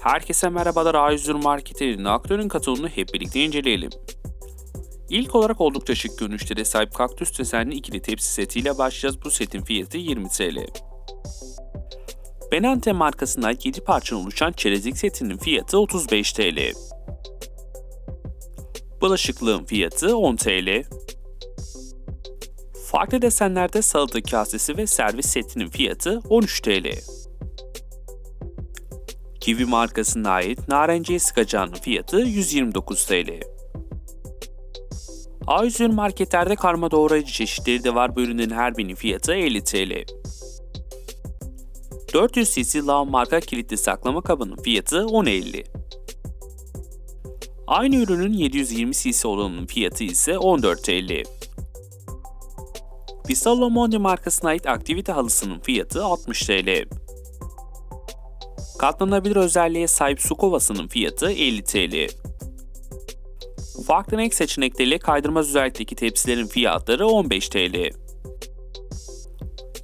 Herkese merhabalar A101 Market'in aktörün katılımını hep birlikte inceleyelim. İlk olarak oldukça şık görünüşlere sahip kaktüs desenli ikili tepsi setiyle başlayacağız. Bu setin fiyatı 20 TL. Benante markasından 7 parçadan oluşan çerezlik setinin fiyatı 35 TL. Bulaşıklığın fiyatı 10 TL. Farklı desenlerde salata kasesi ve servis setinin fiyatı 13 TL. Kiwi markasına ait narenciye sıkacağının fiyatı 129 TL. A101 marketlerde karma doğrayıcı çeşitleri de var. Bu ürünlerin her birinin fiyatı 50 TL. 400 cc lav marka kilitli saklama kabının fiyatı 10.50. Aynı ürünün 720 cc olanının fiyatı ise 14 TL. Pistallo Mondi markasına ait aktivite halısının fiyatı 60 TL. Katlanabilir özelliğe sahip su kovasının fiyatı 50 TL. Farklı renk seçenekleriyle kaydırmaz özellikteki tepsilerin fiyatları 15 TL.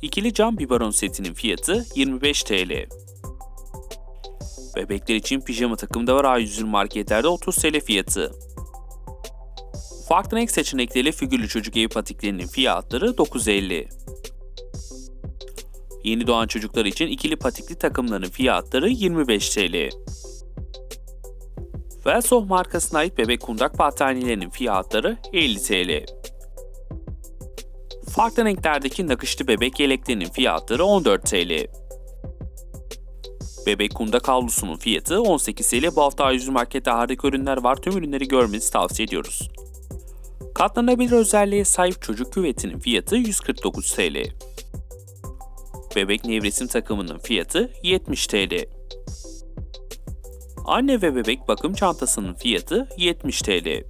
İkili cam biberon setinin fiyatı 25 TL. Bebekler için pijama takım da var A101 marketlerde 30 TL fiyatı. Farklı renk seçenekleriyle figürlü çocuk ev patiklerinin fiyatları 9.50. Yeni doğan çocuklar için ikili patikli takımların fiyatları 25 TL. Velsoh markasına ait bebek kundak battaniyelerinin fiyatları 50 TL. Farklı renklerdeki nakışlı bebek yeleklerinin fiyatları 14 TL. Bebek kundak havlusunun fiyatı 18 TL. Bu hafta A101 Market'te harika ürünler var. Tüm ürünleri görmenizi tavsiye ediyoruz. Katlanabilir özelliğe sahip çocuk küvetinin fiyatı 149 TL. Bebek nevresim takımının fiyatı 70 TL. Anne ve bebek bakım çantasının fiyatı 70 TL.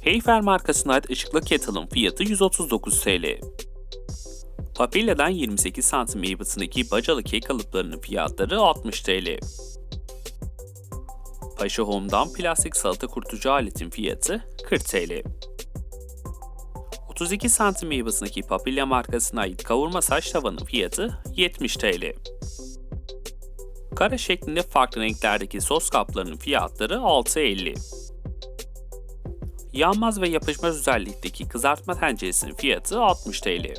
Heyfer markasına ait ışıklı kettle'ın fiyatı 139 TL. Papilla'dan 28 cm ebatındaki bacalı kek kalıplarının fiyatları 60 TL. Paşa Home'dan plastik salata kurutucu aletin fiyatı 40 TL. 32 cm ebatındaki Papilla markasına ait kavurma saç tavanın fiyatı 70 TL. Kare şeklinde farklı renklerdeki sos kaplarının fiyatları 6.50. Yanmaz ve yapışmaz özellikteki kızartma tenceresinin fiyatı 60 TL.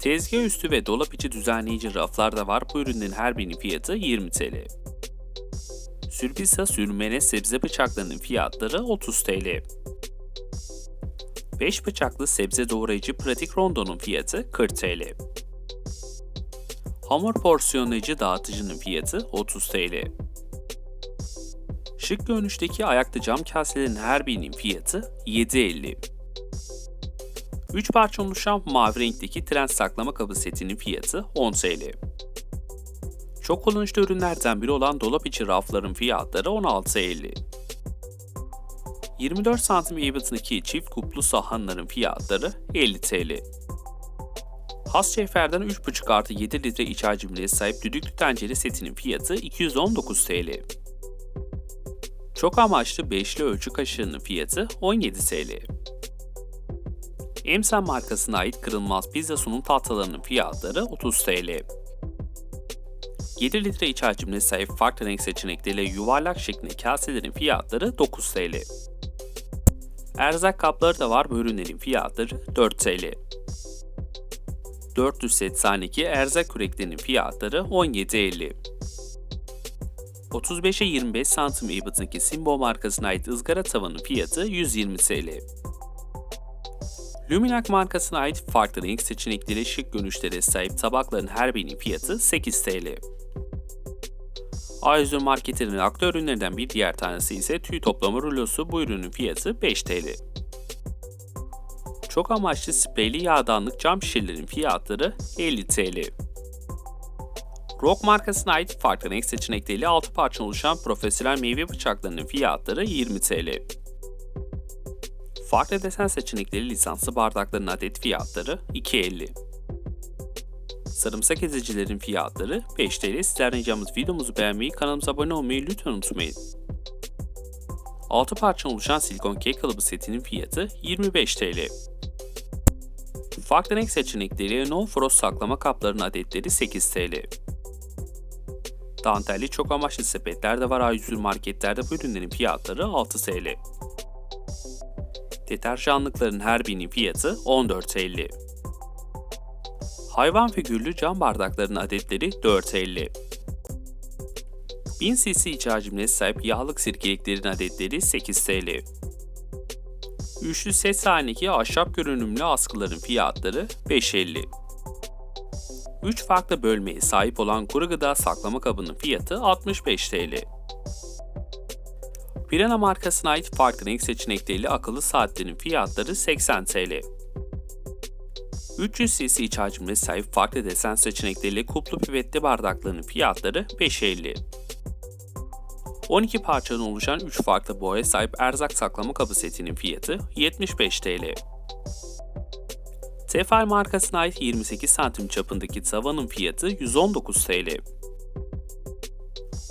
Tezgah üstü ve dolap içi düzenleyici raflar da var. Bu ürünlerin her birinin fiyatı 20 TL. Sürpisa sürmene sebze bıçaklarının fiyatları 30 TL. 5 bıçaklı sebze doğrayıcı pratik rondonun fiyatı 40 TL. Hamur porsiyonlayıcı dağıtıcının fiyatı 30 TL. Şık görünüşteki ayaklı cam kaselerin her birinin fiyatı 7.50. 3 parça oluşan mavi renkteki tren saklama kabı setinin fiyatı 10 TL. Çok kullanışlı ürünlerden biri olan dolap içi rafların fiyatları 16.50. 24 santim ebatındaki çift kuplu sahanların fiyatları 50 TL. Has Şefer'den 3.5 artı 7 litre iç hacimliğe sahip düdüklü tencere setinin fiyatı 219 TL. Çok amaçlı beşli ölçü kaşığının fiyatı 17 TL. Emsen markasına ait kırılmaz pizza sunum tahtalarının fiyatları 30 TL. 7 litre iç hacimine sahip farklı renk seçenekleriyle yuvarlak şeklinde kaselerin fiyatları 9 TL. Erzak kapları da var bu ürünlerin fiyatları 4 TL. 400 set saneki erzak küreklerinin fiyatları 17.50. 35'e 25 santim ebatındaki Simbo markasına ait ızgara tavanın fiyatı 120 TL. Luminac markasına ait farklı renk seçenekleriyle şık görünüşlere sahip tabakların her birinin fiyatı 8 TL. A101 marketinin aktör ürünlerinden bir diğer tanesi ise tüy toplama rulosu bu ürünün fiyatı 5 TL. Çok amaçlı spreyli yağdanlık cam şişelerin fiyatları 50 TL. Rock markasına ait farklı renk seçenekleriyle 6 parça oluşan profesyonel meyve bıçaklarının fiyatları 20 TL. Farklı desen seçenekleri lisanslı bardakların adet fiyatları 2.50. Sarımsak ezicilerin fiyatları 5 TL. Sizlerden ricamız videomuzu beğenmeyi, kanalımıza abone olmayı lütfen unutmayın. 6 parça oluşan silikon kek kalıbı setinin fiyatı 25 TL. Farklı renk seçenekleri non frost saklama kaplarının adetleri 8 TL. Dantelli çok amaçlı sepetler de var A101 marketlerde bu ürünlerin fiyatları 6 TL. Deterjanlıkların her birinin fiyatı 14.50. Hayvan figürlü cam bardakların adetleri 4.50. 1000 cc iç hacimine sahip yağlık sirkeliklerin adetleri 8 TL. Üçlü set halindeki ahşap görünümlü askıların fiyatları 5.50. 3 farklı bölmeye sahip olan kuru gıda saklama kabının fiyatı 65 TL. Pirana markasına ait farklı renk seçenekleriyle akıllı saatlerin fiyatları 80 TL. 300 cc iç sahip farklı desen seçenekleriyle kuplu pipetli bardakların fiyatları 5.50. 12 parçadan oluşan 3 farklı boya sahip erzak saklama kabı setinin fiyatı 75 TL. Tefal markasına ait 28 santim çapındaki tavanın fiyatı 119 TL.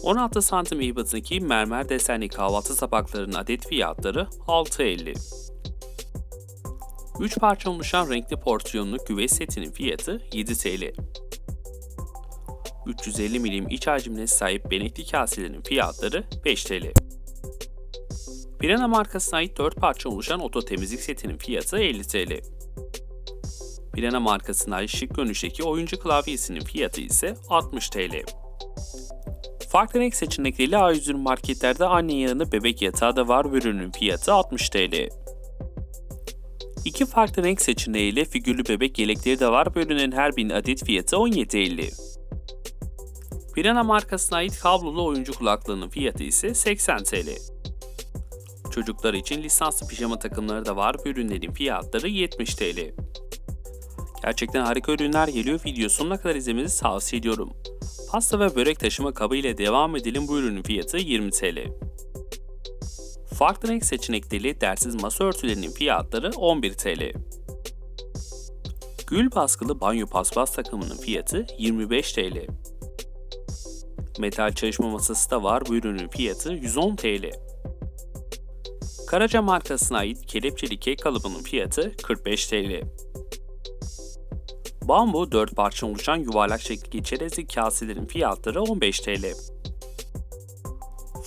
16 santim ebatındaki mermer desenli kahvaltı tabaklarının adet fiyatları 6.50. 3 parça oluşan renkli porsiyonlu güveç setinin fiyatı 7 TL. 350 milim iç hacimine sahip benekli kaselerin fiyatları 5 TL. Pirana markasına ait 4 parça oluşan oto temizlik setinin fiyatı 50 TL. Pirana markasına ait şık görünüşteki oyuncu klavyesinin fiyatı ise 60 TL. Farklı renk seçenekleriyle A101 marketlerde anne yanında bebek yatağı da var ürünün fiyatı 60 TL. İki farklı renk seçeneğiyle figürlü bebek yelekleri de var ve ürünün her birinin adet fiyatı 17.50. Pirana markasına ait kablolu oyuncu kulaklığının fiyatı ise 80 TL. Çocuklar için lisanslı pijama takımları da var ve ürünlerin fiyatları 70 TL. Gerçekten harika ürünler geliyor. Video sonuna kadar izlemenizi tavsiye ediyorum. Pasta ve börek taşıma kabı ile devam edelim. Bu ürünün fiyatı 20 TL. Farklı renk seçenekleriyle dersiz masa örtülerinin fiyatları 11 TL. Gül baskılı banyo paspas takımının fiyatı 25 TL. Metal çalışma masası da var. Bu ürünün fiyatı 110 TL. Karaca markasına ait kelepçeli kek kalıbının fiyatı 45 TL. Bambu 4 parça oluşan yuvarlak şekli çerezli kaselerin fiyatları 15 TL.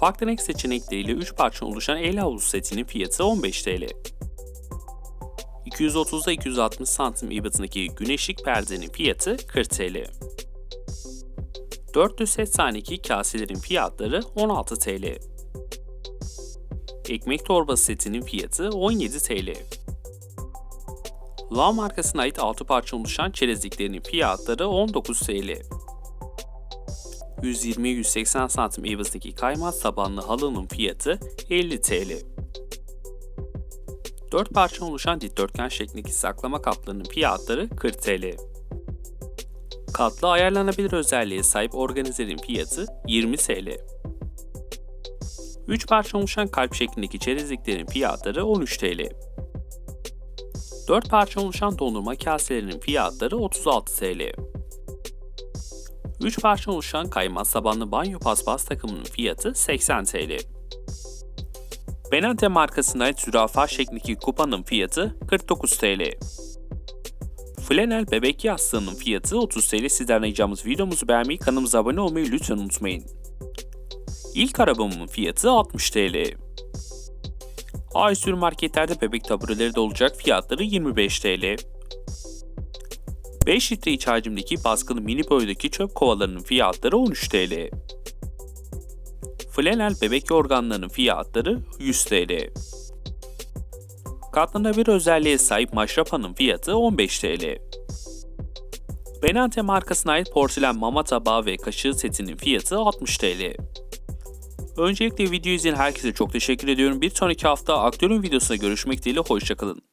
Farklı renk seçenekleriyle 3 parça oluşan el havlu setinin fiyatı 15 TL. 230'da 260 santim ebatındaki güneşlik perdenin fiyatı 40 TL. 400 set taneki kaselerin fiyatları 16 TL. Ekmek torbası setinin fiyatı 17 TL. La markasına ait 6 parça oluşan çerezliklerin fiyatları 19 TL. 120-180 santim ebatındaki kaymaz tabanlı halının fiyatı 50 TL. 4 parça oluşan dikdörtgen şeklindeki saklama kaplarının fiyatları 40 TL. Katlı ayarlanabilir özelliğe sahip organizerin fiyatı 20 TL. 3 parça oluşan kalp şeklindeki çerezliklerin fiyatları 13 TL. 4 parça oluşan dondurma kaselerinin fiyatları 36 TL. 3 parça oluşan kaymaz tabanlı banyo paspas takımının fiyatı 80 TL. Benante markasına ait zürafa şeklindeki kupanın fiyatı 49 TL. Flanel bebek yastığının fiyatı 30 TL. Sizden ricamız videomuzu beğenmeyi, kanalımıza abone olmayı lütfen unutmayın. İlk arabamın fiyatı 60 TL. A101 marketlerde bebek tabureleri de olacak fiyatları 25 TL. 5 litre iç hacimdeki baskılı mini boydaki çöp kovalarının fiyatları 13 TL. Flanel bebek yorganlarının fiyatları 100 TL. Katlanabilir özelliğe sahip maşrapanın fiyatı 15 TL. Benante markasına ait porselen mama tabağı ve kaşığı setinin fiyatı 60 TL. Öncelikle video izleyen herkese çok teşekkür ediyorum. Bir sonraki hafta aktörün videosuna görüşmek dileğiyle hoşçakalın.